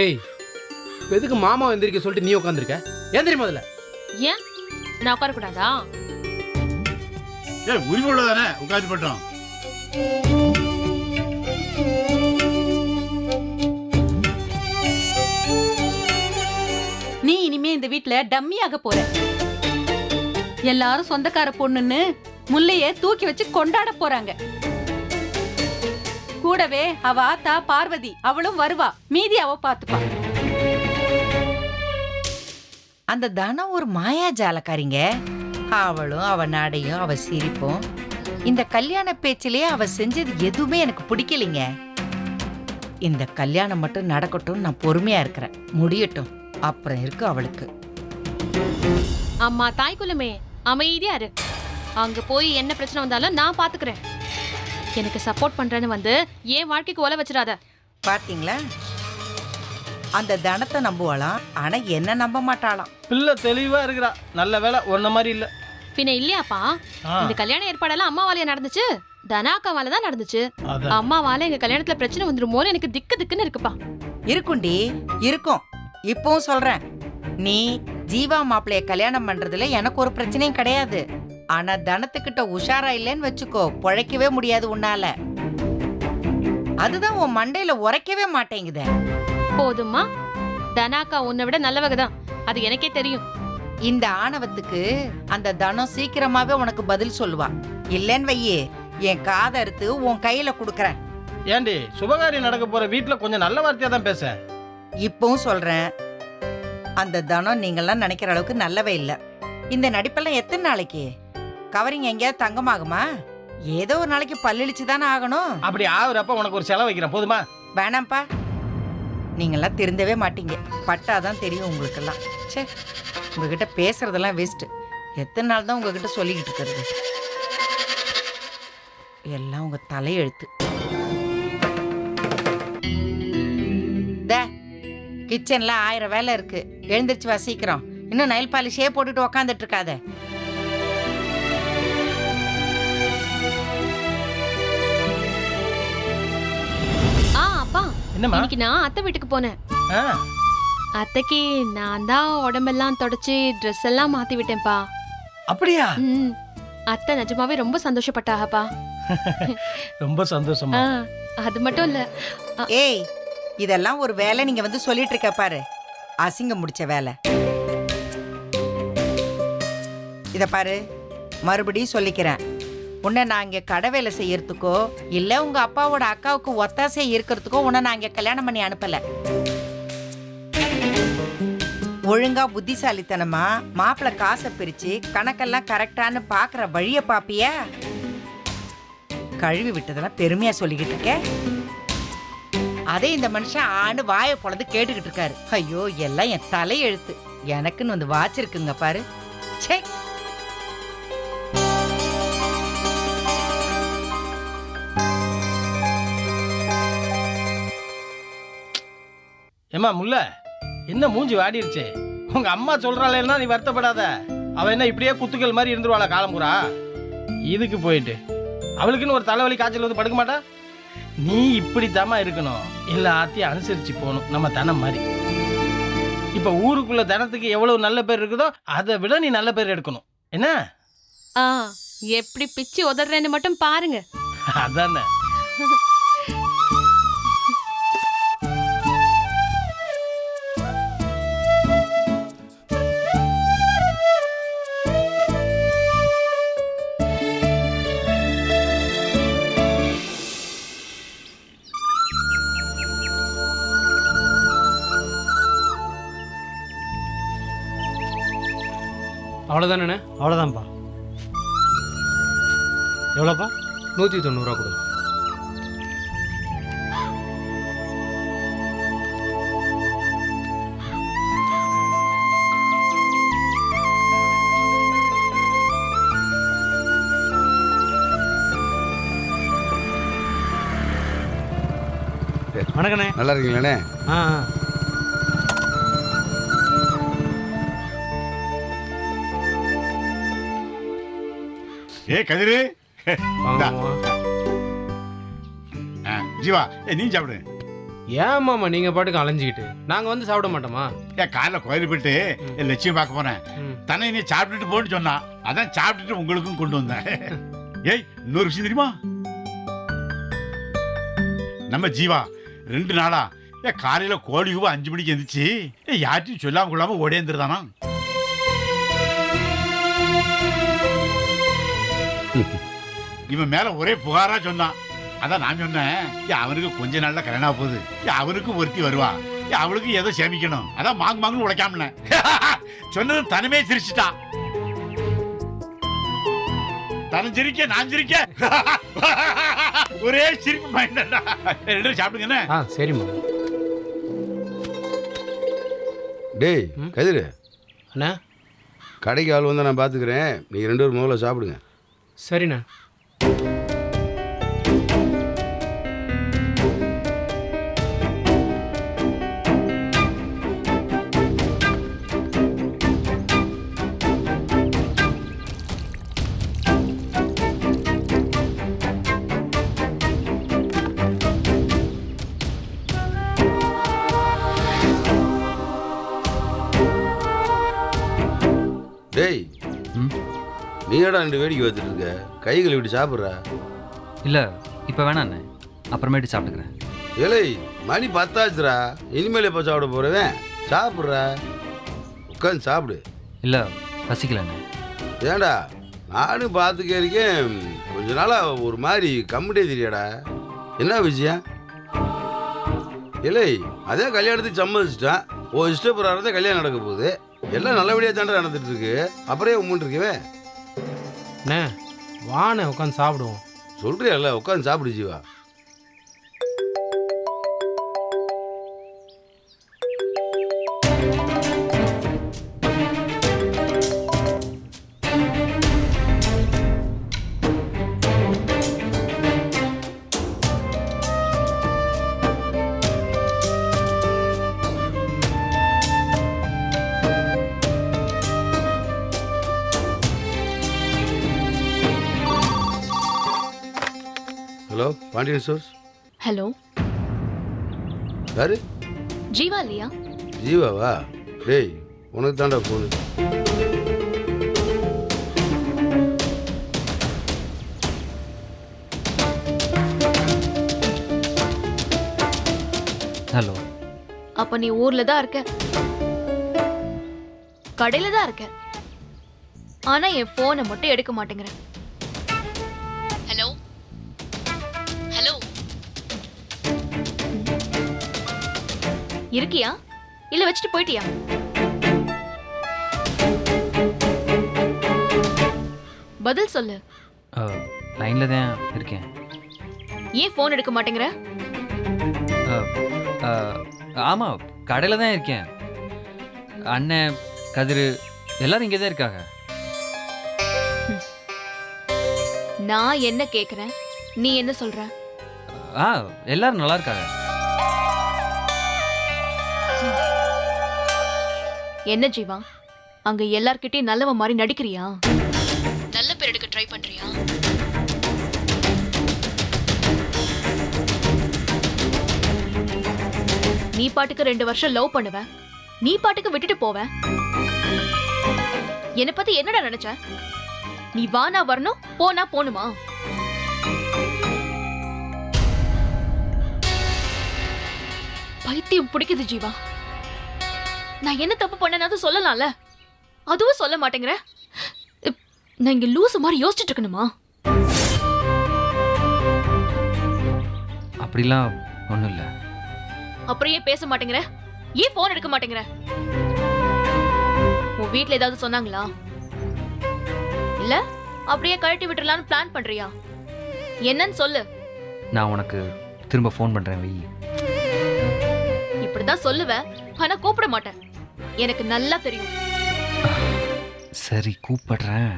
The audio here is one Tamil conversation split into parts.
ஏய் இப்ப எதுக்கு மாமா எந்திரிக்க சொல்லிட்டு நீ உட்காந்துருக்க எந்திரி முதல்ல ஏன்? நான் உட்காரக்கூடாதா? ஏய் உரிமை உள்ளதானே உட்காந்து பட்டோம் நீ இனிமே இந்த வீட்ல டம்மியாக போற. எல்லாரும் சொந்தக்கார பொண்ணுன்னு முல்லைய தூக்கி வச்சு கொண்டாட போறாங்க. கூடவே அவ ஆத்தா பார்வதி அவளும் வருவா. மீதி அவ பாத்துப்பா. அந்த தனம் ஒரு மாயாஜாலக்காரிங்க. அவளும் அவ நடையும் அவ சிரிப்பும். இந்த கல்யாண பேச்சிலேயே அவ செஞ்சது எதுவுமே எனக்கு பிடிக்கலைங்க. இந்த கல்யாணம் மட்டும் நடக்கட்டும் நான் பொறுமையா இருக்கிறேன். முடியட்டும். அப்புறம் இருக்கு அவளுக்கு. அம்மா தாய்க்குலமே அமைதியா இரு. அங்க போய் என்ன பிரச்சனை வந்தாலும் நான் பாத்துக்கிறேன். எனக்கு சப்போர்ட் பண்றேன்னு வந்து என் வாழ்க்கைக்கு ஒல வச்சிடாத. பாத்தீங்களா? அந்த தனத்தை நம்புவாளாம் ஆனா என்ன நம்ப மாட்டாளாம். பிள்ளை தெளிவா இருக்கிறா. நல்ல வேலை ஒன்ன மாதிரி இல்ல. பின்ன இல்லையாப்பா? ஆ, இந்த கல்யாண ஏற்பாடெல்லாம் அம்மாவாலையா நடந்துச்சு? தனாக்காவால தான் நடந்துச்சு. அதான். அம்மாவால எங்க கல்யாணத்துல பிரச்சனை வந்துருமோன்னு எனக்கு திக்கு திக்குன்னு இருக்குப்பா. இருக்குண்டி இருக்கும். இப்பவும் சொல்றேன். நீ ஜீவா மாப்பிளைய கல்யாணம் பண்றதுல எனக்கு ஒரு பிரச்சனையும் கிடையாது. ஆனா தனத்துக்கிட்ட உஷாரா இல்லைன்னு வச்சுக்கோ பொழைக்கவே முடியாது உன்னால. அதுதான் உன் மண்டையில உரைக்கவே மாட்டேங்குதே. போதும்மா. தனாக்கா உன்னை விட நல்லவங்க தான் அது எனக்கே தெரியும். இந்த ஆணவத்துக்கு அந்த தனம் சீக்கிரமாவே உனக்கு பதில் சொல்லுவா. இல்லைன்னு வையே என் காதை அறுத்து உன் கையில குடுக்கறேன். ஏண்டி சுபகாரியம் நடக்க போற வீட்ல கொஞ்சம் நல்ல வார்த்தையா தான் பேச? இப்பவும் சொல்றேன். அந்த தனம் நீங்கெல்லாம் நினைக்கிற அளவுக்கு நல்லவே இல்ல. இந்த நடிப்பெல்லாம் எத்தனை நாளைக்கு? கவரிங் எங்கேயாவது தங்கமாகுமா? ஏதோ ஒரு நாளைக்கு பல்லிழிச்சு தானே ஆகணும். அப்படி ஆகுறப்ப உனக்கு ஒரு செலவு வைக்கிறேன். போதுமா? வேணாம்ப்பா. நீங்கெல்லாம் திருந்தவே மாட்டீங்க. பட்டாதான் தெரியும் உங்களுக்கெல்லாம். ச்சே உங்ககிட்ட பேசுறதெல்லாம் வேஸ்ட் எத்தனை நாள் தான் உங்ககிட்ட சொல்லிக்கிட்டு இருக்கிறது? எல்லாம் உங்க தலையெழுத்து. கிச்சன்ல ஆயிரம் வேலை இருக்கு. எழுந்திருச்சு வா சீக்கிரம். இன்னும் நைல் பாலிஷே போட்டுட்டு உக்காந்துட்டு இருக்காத. என்னம்மா? இன்னைக்கு நான் அத்தை வீட்டுக்கு போனேன். ஆ, அத்தைக்கு நான் தான் உடம்பெல்லாம் தொடச்சு ட்ரெஸ் எல்லாம் மாத்தி விட்டேன்ப்பா. அப்படியா? ம். அத்தை நிஜமாவே ரொம்ப சந்தோஷப்பட்டாகப்பா. ரொம்ப சந்தோஷமா அது மட்டும் இல்ல ஏய் இதெல்லாம் ஒரு வேலை நீங்க வந்து சொல்லிட்டு இருக்க பாரு. அசிங்கம் முடிச்ச வேலை. இத பாரு மறுபடியும் சொல்லிக்கிறேன். உன்னை நான் இங்கே கடை வேலை செய்யறதுக்கோ இல்லை உங்கள் அப்பாவோட அக்காவுக்கு ஒத்தாசை இருக்கிறதுக்கோ உன்னை நான் இங்கே கல்யாணம் பண்ணி அனுப்பல. ஒழுங்கா புத்திசாலித்தனமா மாப்பிள்ளை காசை பிரிச்சு கணக்கெல்லாம் கரெக்டான்னு பாக்குற வழிய பாப்பியா? கழுவி விட்டதெல்லாம் பெருமையா சொல்லிக்கிட்டு இருக்க? அதே இந்த மனுஷன் ஆண்டு வாயை பொழுது கேட்டுக்கிட்டு இருக்காரு. ஐயோ எல்லாம் என் தலையெழுத்து. எனக்குன்னு வந்து வாச்சிருக்குங்க பாரு. ச்சே! ஏம்மா முல்ல என்ன மூஞ்சி வாடிருச்சே உங்க அம்மா சொல்றாளேன்னா நீ வருத்தப்படாத. அவ என்ன இப்படியே குத்துக்கள் மாதிரி இருந்துருவாளா காலம்புறா இதுக்கு போயிட்டு அவளுக்குன்னு ஒரு தலைவலி காய்ச்சல் வந்து படுக்க மாட்டா? நீ இப்படித்தாம்மா இருக்கணும். எல்லாத்தையும் அனுசரிச்சு போகணும் நம்ம தனம் மாதிரி. இப்ப ஊருக்குள்ள தனத்துக்கு எவ்வளவு நல்ல பேர் இருக்குதோ அதை விட நீ நல்ல பேர் எடுக்கணும். என்ன? ஆ எப்படி பிச்சு உதறேன்னு மட்டும் பாருங்க. அதானே. அவ்வளோதானே அவ்வளோதான்ப்பா எவ்வளோப்பா நூற்றி தொண்ணூறுரூவா கொடு வணக்கண்ணே. நல்லா இருக்கீங்களாண்ணே? ஆ ஆ. ஏ கதிரு. இந்தா. ஆ, ஜீவா ஏ நீ சாப்பிடு. ஏன் மாமா நீங்கள் பாட்டுக்கு அலைஞ்சிக்கிட்டு? நாங்கள் வந்து சாப்பிட மாட்டோமா? ஏன் காலைல கோயில் போயிட்டு லட்சியம் பார்க்க போனேன் ம். தன்னை நீ சாப்பிட்டுட்டு போன்னு சொன்னா அதான் சாப்பிட்டுட்டு உங்களுக்கும் கொண்டு வந்தேன். ஏய் இன்னொரு விஷயம் தெரியுமா? நம்ம ஜீவா ரெண்டு நாளா ஏன் காலையில கோழி கூவ அஞ்சு மணிக்கு எந்திரிச்சு ஏய் யார்ட்டையும் சொல்லாம கொள்ளாம ஓடேந்துருதானா இவன் மேல ஒரே புகாரா சொன்னான். அதான் நான் சொன்னேன். அவனுக்கு கொஞ்ச நாள்ல கல்யாணம் போகுது. ஏய், அவனுக்கும் ஒருத்தி வருவா. அவளுக்கு ஏதோ சேமிக்கணும். அதான் மாங்கு மாங்குன்னு உழைக்காமல சொன்னதும் தனமே சிரிச்சிட்டான். தனம் சிரிக்க நான் சிரிக்க. ஒரே சிரிப்பு மைண்டா ரெண்டு பேரும் சாப்பிடுங்க என்ன? ஆ சரிம்மா. டேய் ம்? கதிரு. அண்ணா. கடைக்கு ஆள் வந்து நான் பார்த்துக்கிறேன் நீங்கள் ரெண்டு பேரும் முதல்ல சாப்பிடுங்க. சரிண்ணா. டேய் வேடிக்கை வச்சுட்டு இருக்க கை கழுவிட்டு சாப்பிட்றா? இல்லை இப்போ வேணாண்ணே. அப்புறமேட்டு சாப்பிட்டுக்கிறேன். ஏலே மணி பத்தாச்சுடா. இனிமேல் எப்போ சாப்பிட போகிறவன் சாப்பிட்றா? உட்காந்து சாப்பிடு. இல்லை பசிக்கலண்ணே ஏன்டா நானும் பார்த்துக்க இருக்கேன். கொஞ்ச நாளாக ஒரு மாதிரி கம்மிட்டே தெரியாடா. என்ன விஷயம்? இல்லை அதே கல்யாணத்துக்கு சம்மதிச்சிட்டான். ஓ இஷ்டப்பிரகாரம் தான் கல்யாணம் நடக்க போகுது. எல்லாம் நல்லபடியாக தாண்டா நடந்துட்டு இருக்கு. அப்புறம் உம்முன் இருக்கவே. அண்ணே வாண்ணே உட்காந்து சாப்பிடுவோம். சொல்றியல்ல உட்காந்து சாப்பிடு Jeeva. Hello Pandian stores hello யாரு? ஜீவா இல்லையா? ஜீவாவா? டேய் உனக்கு தாண்டா ஃபோனு ஹலோ அப்ப நீ ஊர்ல தான் இருக்க. கடையில தான் இருக்க. ஆனா என் போனை மட்டும் எடுக்க மாட்டேங்கிற. இருக்கியா? இல்ல வச்சுட்டு போயிட்டியா? பதில் சொல்லு. லைனில் தான் இருக்கேன். ஏன் போன் எடுக்க மாட்டேங்கிற? ஆமாம் கடையில் தான் இருக்கேன். அண்ணன் கதிர் எல்லாரும் இங்கே தான் இருக்காங்க. நான் என்ன கேக்குறேன்? நீ என்ன சொல்ற? ஆ எல்லாரும் நல்லா இருக்காங்க. என்ன ஜீவா? அங்க எல்லார்கிட்டயும் நல்லவ மாதிரி நடிக்கிறியா? நல்ல பேர் எடுக்க ட்ரை பண்றியா? நீ பாட்டுக்கு ரெண்டு வருஷம் லவ் பண்ணுவ. நீ பாட்டுக்கு விட்டுட்டு போவ. என்னை பத்தி என்னடா நினைச்ச? நீ வானா வரணும் போனா போணுமா பைத்தியம் பிடிக்குது ஜீவா. நான் என்ன தப்பு பண்ணனாவது சொல்லலாம்ல. அதுவும் சொல்ல மாட்டேங்கிற. நான் இங்க லூசு மாதிரி யோசிச்சுட்டு இருக்கணுமா? அப்படிலாம் ஒன்றும் இல்லை. அப்புறம் ஏன் பேச மாட்டேங்கிற. ஏன் போன் எடுக்க மாட்டேங்கிற? உன் வீட்ல ஏதாவது சொன்னாங்களா? இல்ல? அப்படியே கழட்டி விட்டுறலாம்னு பிளான் பண்றியா? என்னன்னு சொல்லு. நான் உனக்கு திரும்ப ஃபோன் பண்ணுறேன் வை. இப்படிதான் சொல்லுவேன் ஆனா கூப்பிட மாட்டேன். எனக்கு நல்லா தெரியும். சரி கூப்பிடுறேன்.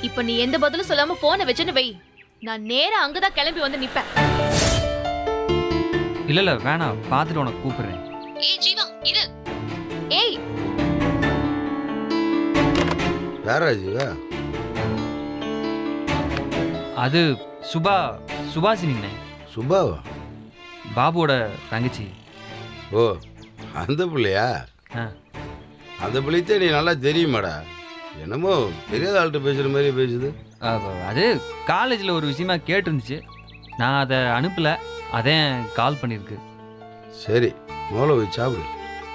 இப்ப நீ எந்த பதிலும் சொல்லாம போனை வச்சுன்னு வை. நான் நேரா அங்கதான் கிளம்பி வந்து நிப்பேன். இல்லை இல்லை வேணாம். பார்த்துட்டு உனக்கு கூப்பிடுறேன். ஏய் ஜீவா இரு. ஏய். யாரா ஜீவா அது சுபா சுபாசினிண்ணே சுபாவா? பாபுவோட தங்கச்சி. ஓ அந்த பிள்ளையா? ஆ. அந்த பிள்ளைத்தே நீ நல்லா தெரியுமாடா? என்னமோ தெரியாத ஆள்கிட்ட பேசுகிற மாதிரி பேசுது. அது காலேஜில் ஒரு விஷயமா கேட்டிருந்துச்சு. நான் அதை அனுப்பல. அதான் கால் பண்ணியிருக்கு. சரி மோளை போய் சாப்பிடு.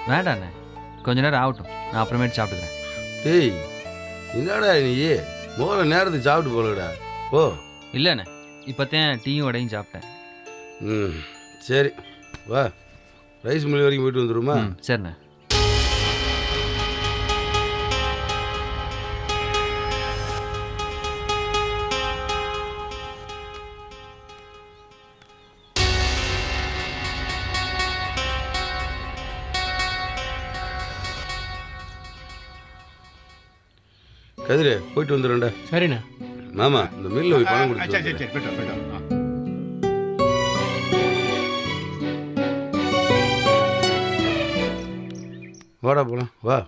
வேண்டாண்ணே. கொஞ்ச நேரம் ஆகட்டும். நான் அப்புறமேட்டு சாப்பிட்டுக்கிறேன். டேய் என்னடா நீ மோளை நேரத்துக்கு சாப்பிட்டு போலடா. ஓ இல்லைண்ணே. இப்போத்தான் டீயும் வடையும் சாப்பிட்டேன். ம் சரி. வா. ரைஸ் மில் வரைக்கும் போயிட்டு வந்துருமா ம் சரிண்ணே. கதிரே போயிட்டு வந்துடும்டா சரிண்ணே. மாமா இந்த மில்ல போய் பணம் ஆ, சரி சரி கொடுத்து சரி போயிட்டு வா, போயிட்டு வா. ஆ. வாடா போலாம். வா.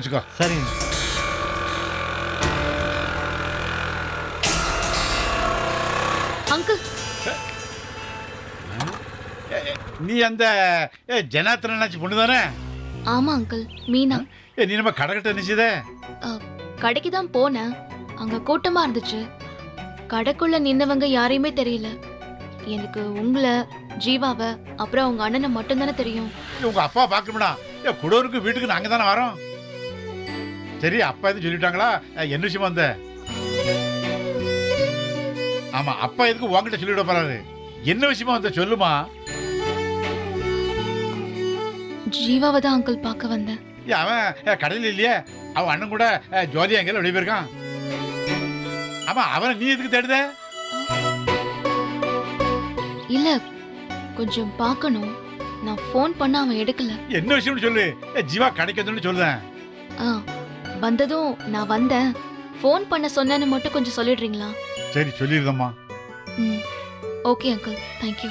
வச்சுக்கோ. சரிங்க. அங்கிள். நீ அந்த ஏ ஜனாத்தன நினச்சி பொண்ணு தானே? ஆமா அங்கிள். மீனா. ஏ நீ நம்ம கடை கட்ட நினச்சிதே? கடைக்கு தான் போனேன். அங்க கூட்டமா இருந்துச்சு. கடைக்குள்ள நின்னவங்க யாரையுமே தெரியல. எனக்கு உங்களை ஜீவாவை அப்புறம் அவங்க அண்ணனை மட்டும்தானே தெரியும். உங்க அப்பா பார்க்கணும்டா. ஏ குடோருக்கு வீட்டுக்கு நாங்க தானே வரோம். சரி அப்பா எதுவும் சொல்லிட்டாங்களா? என்ன விஷயமா வந்த? ஆமா அப்பா எதுக்கு உன்கிட்ட சொல்லிவிட போறாரு? என்ன விஷயமா வந்த? சொல்லுமா. ஜீவாவை தான் அங்கிள் பார்க்க வந்தேன். ஏ, அவன் ஏ, கடையில் இல்லையே? அவன் அண்ணன் கூட ஏ, ஜோதியா எங்கேயும் வெளியே போயிருக்கான். ஆமா அவனை நீ எதுக்கு தேடுத? இல்ல கொஞ்சம் பார்க்கணும். நான் ஃபோன் பண்ண அவன் எடுக்கல. என்ன விஷயம்னு சொல்லு. ஏ, ஜீவா கடைக்கு வந்துன்னு சொல்லுதேன் ஆ. வந்ததும் நான் வந்தேன். ஃபோன் பண்ண சொன்னேன்னு மட்டும் கொஞ்சம் சொல்லிடுறீங்களா? சரி சொல்லிடுதம்மா ம். Okay uncle thank you?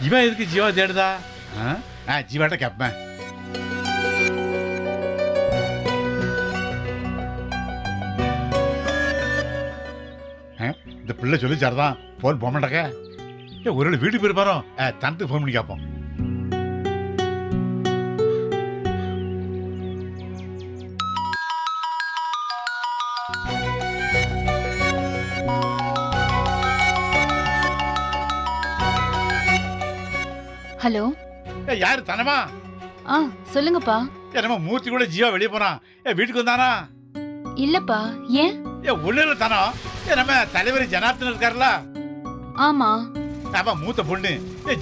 இவன் எதுக்கு ஜீவா தேடுதா? ஆ? ஆ ஜீவாட்ட கேட்பேன் பிள்ளை சொல்லி சரிதான் போன் போக மாட்டேக்க ஏ ஒரு வேளை வீட்டுக்கு போயிருப்பாரோ? தனத்துக்கு ஃபோன் பண்ணி கேட்போம் ஹலோ. ஏ யாரு? தனமா? ஆ சொல்லுங்கப்பா. ஏ நம்ம மூர்த்தி கூட ஜீவா வெளியே போறான். ஏ வீட்டுக்கு வந்தானா? இல்லப்பா ஏன்? ஏ ஒண்ணு இல்லை தானோ ஏ நம்ம தலைவர் ஜனார்த்தன் இருக்காருல்ல ஆமா. அவன் மூத்த பொண்ணு.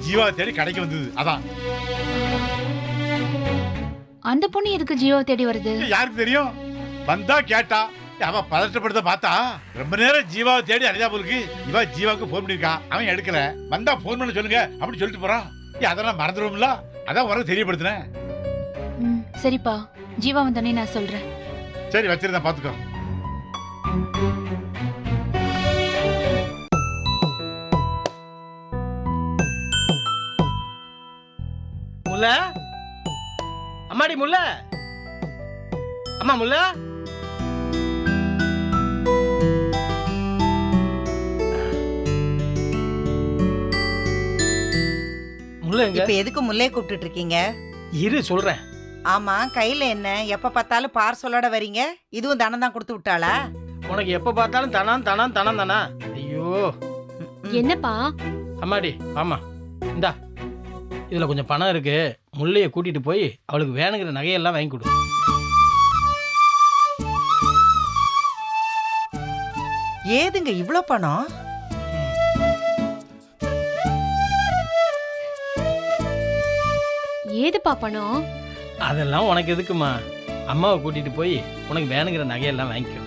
ஜீவா தேடி கடைக்கு வந்தது. அதான். அந்த பொண்ணு எதுக்கு ஜியோ தேடி வருது? யாருக்கு தெரியும்? வந்தா கேட்டா. அவ பதட்டப்படுத்த பார்த்தா ரொம்ப நேரம் ஜீவாவை தேடி அடையா போலுக்கு இவ ஜீவாவுக்கு ஃபோன் பண்ணிருக்கான் அவன் எடுக்கல. வந்தா ஃபோன் பண்ண சொல்லுங்க அப்படி சொல்லிட்டு போறான் அதெல்லாம் மறந்துடுவோம்ல அதான் உனக்கு தெரியப்படுத்தினேன். ம், சரிப்பா. ஜீவா வந்தோடனே நான் சொல்றேன். சரி வச்சிருந்தேன் பாத்துக்கோ. முல்ல? அம்மாடி முல்ல? அம்மா முல்ல? இப்ப எதுக்கு முல்லைய கூப்பிட்டுட்டு இருக்கீங்க இரு சொல்றேன். ஆமா கையில என்ன? எப்ப பார்த்தாலும் பார்சலோட வரீங்க? இதுவும் தனம் தான் கொடுத்து விட்டாளா? உனக்கு எப்ப பார்த்தாலும் தனான் தனான் தனான் தானா? ஐயோ. என்னப்பா? அம்மாடி ஆமா இந்தா. இதுல கொஞ்சம் பணம் இருக்கு. முல்லைய கூட்டிட்டு போய் அவளுக்கு வேணுங்கிற நகையெல்லாம் வாங்கி கொடு. ஏதுங்க இவ்ளோ பணம்? ஏதுப்பா பணம்? அதெல்லாம் உனக்கு எதுக்குமா? அம்மாவை கூட்டிட்டு போய் உனக்கு வேணுங்கிற நகையெல்லாம் வாங்கிக்கோ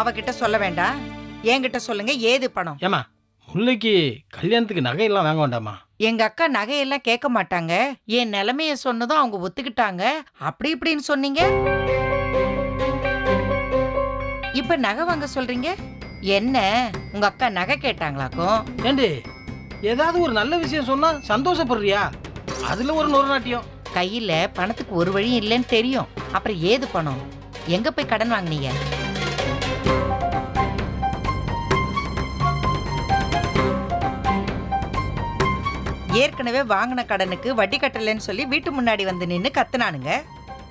அவகிட்ட சொல்ல வேண்டாம். என்கிட்ட சொல்லுங்க ஏது பணம்? ஏமா முல்லைக்கு கல்யாணத்துக்கு நகையெல்லாம் வாங்க வேண்டாமா? எங்க அக்கா நகையெல்லாம் கேட்க மாட்டாங்க. என் நிலைமைய சொன்னதும் அவங்க ஒத்துக்கிட்டாங்க. அப்படி இப்படின்னு சொன்னீங்க? இப்ப நகை வாங்க சொல்றீங்க? என்ன? உங்க அக்கா நகை கேட்டாங்களாக்கும்? ஏண்டி ஏதாவது ஒரு நல்ல விஷயம் சொன்னா சந்தோஷப்படுறியா? அதுல ஒரு நொறு நாட்டியம் கையில பணத்துக்கு ஒரு வழியும் இல்லைன்னு தெரியும். அப்புறம் ஏது பணம்? எங்க போய் கடன் வாங்குனீங்க? ஏற்கனவே வாங்கின கடனுக்கு வட்டி கட்டலைன்னு சொல்லி வீட்டு முன்னாடி வந்து நின்னு கத்துனானுங்க.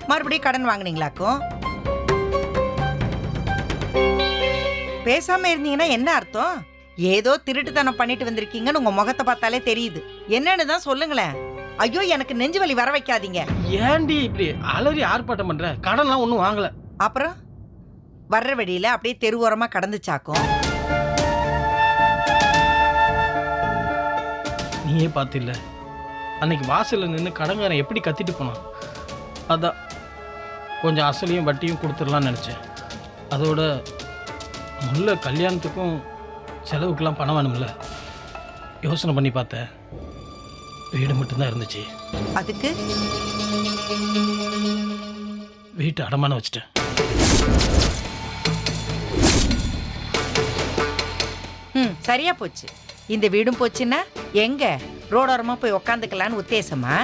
மறுபடியும் கடன் வாங்குனீங்களாக்கும்? பேசாம இருந்தீங்கன்னா என்ன அர்த்தம்? ஏதோ திருட்டுத்தனம் பண்ணிட்டு வந்திருக்கீங்கன்னு உங்க முகத்தை பார்த்தாலே தெரியுது. என்னன்னு தான் சொல்லுங்களேன். ஐயோ எனக்கு நெஞ்சு வலி வர வைக்காதீங்க. ஏண்டி இப்படி அலறி ஆர்ப்பாட்டம் பண்ற? கடன்லாம் ஒன்றும் வாங்கல. அப்புறம்? வர்ற வழியில அப்படியே தெருவோரமா கடந்துச்சாக்கும்? நீயே பார்த்தில்ல. அன்னைக்கு வாசல்ல நின்று கடங்காரன் எப்படி கத்திட்டு போனான்? அதான் கொஞ்சம் அசலையும் வட்டியும் கொடுத்துடலாம்னு நினச்சேன். அதோட முல்லை கல்யாணத்துக்கும் செலவுக்கெல்லாம் பணம் வேணும்ல. யோசனை பண்ணி பார்த்தேன். வீடு மட்டும்தான் இருந்துச்சு. அதுக்கு? வீட்டை அடமானம் வச்சுட்டேன். ம் சரியா போச்சு. இந்த வீடும் போச்சுன்னா எங்க? ரோடோரமா போய் உக்காந்துக்கலான்னு உத்தேசமா?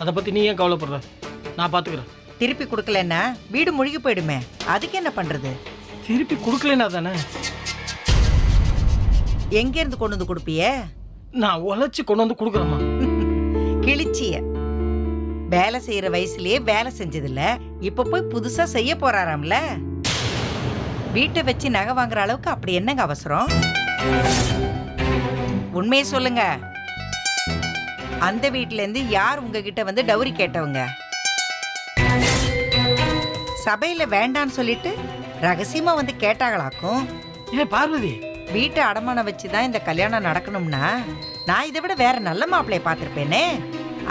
அதை பற்றி நீ ஏன் கவலைப்படுற? நான் பார்த்துக்கிறேன் திருப்பி கொடுக்கலன்னா வீடு முழுகி போயிடுமே. அதுக்கு என்ன பண்றது? திருப்பி கொடுக்கலனா தானே? எங்க இருந்து கொண்டு வந்து கொடுப்பிய? நான் உழைச்சி கொண்டு வந்து கொடுக்குறேம்மா. கிழிச்சிய. வேலை செய்யற வயசுலயே வேலை செஞ்சதில்ல இப்ப போய் புதுசா செய்ய போறாராம்ல? வீட்டை வச்சு நகை வாங்குற அளவுக்கு அப்படி என்னங்க அவசரம்? உண்மையை சொல்லுங்க. அந்த வீட்ல இருந்து யார் உங்ககிட்ட வந்து டவுரி கேட்டவங்க? சபையில வேண்டான்னு சொல்லிட்டு ரகசியமா வந்து கேட்டாங்களாக்கும் ஏ பார்வதி. வீட்டை அடமானம் வச்சு தான் இந்த கல்யாணம் நடக்கணும்னா நான் இதை விட வேற நல்ல மாப்பிள்ளைய பார்த்துருப்பேனே.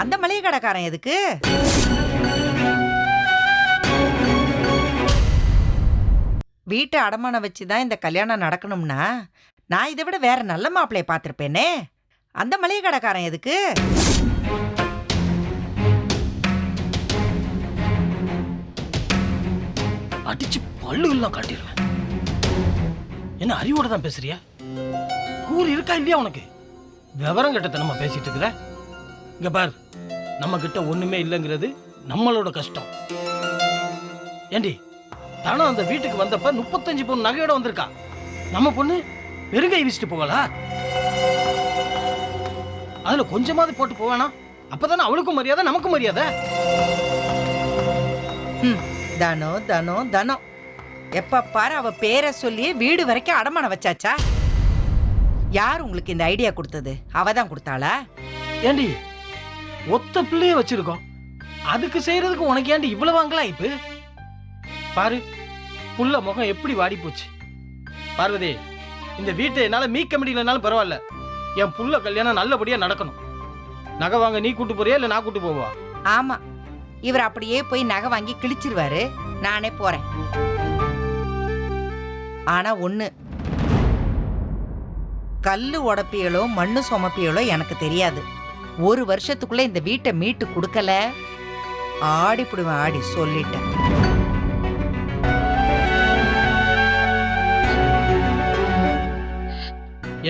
அந்த மளிகை கடைக்காரன் எதுக்கு? வீட்டை அடமானம் வச்சு தான் இந்த கல்யாணம் நடக்கணும்னா நான் இதை விட வேற நல்ல மாப்பிள்ளைய பார்த்துருப்பேனே. அந்த மளிகை கடைக்காரன் எதுக்கு? அடிச்சு பல்லுகள்லாம் காட்டிடுவேன் என்ன அறிவோட தான் பேசுறியா? கூறு இருக்கா இல்லையா உனக்கு? விவரம் கிட்ட நம்ம பேசிட்டு இருக்கிற? இங்க பார் நம்ம கிட்ட ஒண்ணுமே இல்லைங்கிறது நம்மளோட கஷ்டம். ஏண்டி தானும் அந்த வீட்டுக்கு வந்தப்ப முப்பத்தஞ்சு பொண்ணு நகையோட வந்திருக்கா. நம்ம பொண்ணு வெறுங்கை வீசிட்டு போகலா? அதுல கொஞ்சமாவது போட்டு போவானா? அப்பதானே அவளுக்கும் மரியாதை நமக்கும் மரியாதை? தனோ தனோ தனோ. எப்ப பாரு அவ பேரை சொல்லி வீடு வரைக்கும் அடமானம் வச்சாச்சா? யார் உங்களுக்கு இந்த ஐடியா கொடுத்தது? அவ தான் கொடுத்தாளா? ஏண்டி ஒத்த பிள்ளைய வச்சிருக்கோம். அதுக்கு செய்யறதுக்கு உனக்கு ஏண்டி இவ்வளவு வாங்கலாம் இப்ப? பாரு புள்ள முகம் எப்படி வாடி போச்சு பார்வதி இந்த வீட்டை என்னால் மீட்க முடியலனாலும் பரவாயில்ல. என் புள்ள கல்யாணம் நல்லபடியாக நடக்கணும். நகை வாங்க நீ கூட்டு போறியா இல்லை நான் கூட்டு போவா? ஆமா. இவர் அப்படியே போய் நகை வாங்கி கிழிச்சிருவாரு. நானே போறேன். ஆனா ஒண்ணு கல்லு உடப்பியலோ மண்ணு சுமப்பியலோ எனக்கு தெரியாது. ஒரு வருஷத்துக்குள்ள இந்த வீட்டை மீட்டு கொடுக்கல. ஆடிப்புடுவேன் ஆடி சொல்லிட்டேன்.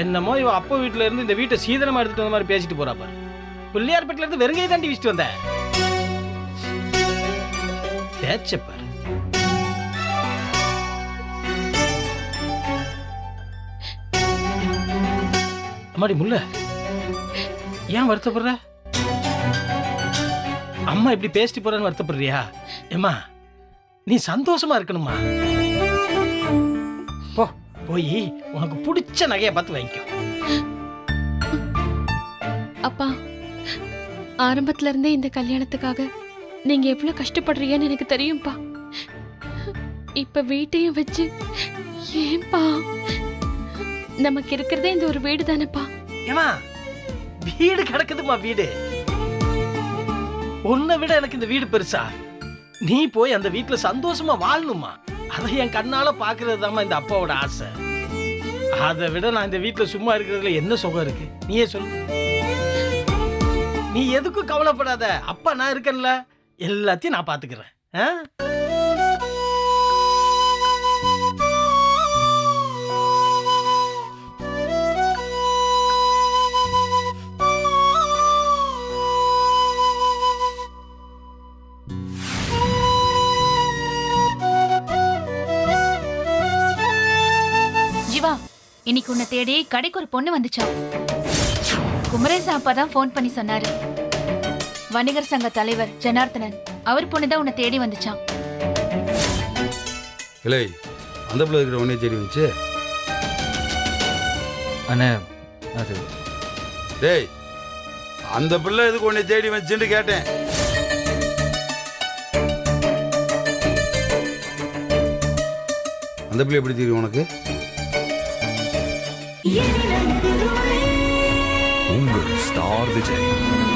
என்னமோ இவ அப்போ வீட்டுல இருந்து இந்த வீட்டை சீதனமா எடுத்துட்டு வந்த மாதிரி பேசிட்டு போறா பாரு. பிள்ளையார்பேட்டில இருந்து வெறுங்கையை தாண்டி வீசிட்டு வந்த. பேச்ச பாரு. அம்மாடி முல்ல ஏன் வருத்தப்படுற? அம்மா இப்படி பேசிட்டு போறேன்னு வருத்தப்படுறியா? ஏம்மா நீ சந்தோஷமா இருக்கணுமா போய் உனக்கு பிடிச்ச நகையை பார்த்து வாங்கிக்கோ. அப்பா ஆரம்பத்துல இருந்தே இந்த கல்யாணத்துக்காக நீங்க எவ்வளவு கஷ்டப்படுறீங்கன்னு எனக்கு தெரியும்ப்பா இப்ப வீட்டையும் வச்சு ஏன்பா? நமக்கு இருக்கிறதே இந்த ஒரு வீடு தானேப்பா ஏமா வீடு கிடக்குதுமா வீடு. உன்னை விட எனக்கு இந்த வீடு பெருசா. நீ போய் அந்த வீட்டுல சந்தோஷமா வாழணுமா அதை என் கண்ணால பாக்குறது இந்த அப்பாவோட ஆசை. அதை விட நான் இந்த வீட்டுல சும்மா இருக்கிறதுல என்ன சுகம் இருக்கு? நீயே சொல்லு. நீ எதுக்கும் கவலைப்படாத. அப்பா நான் இருக்கேன்ல. எல்லாத்தையும் நான் பார்த்துக்கிறேன். ஆ? இன்னைக்கு உன்னை தேடி கடைக்கு ஒரு பொண்ணு வந்துச்சா? குமரேசா அப்பா தான் ஃபோன் பண்ணி சொன்னாரு. வணிகர் சங்க தலைவர் ஜனார்த்தனன் அவர் பொண்ணு தான் உன்னை தேடி வந்துச்சான் இல்லை அந்த பிள்ளை இருக்கிற உடனே தேடி வந்துச்சு. அண்ணே அது டேய் அந்த பிள்ளை எதுக்கு உன்னை தேடி வந்துச்சுன்னு கேட்டேன். அந்த பிள்ளை எப்படி தெரியும் உனக்கு? உங்கள் ஸ்டார் விஜய்.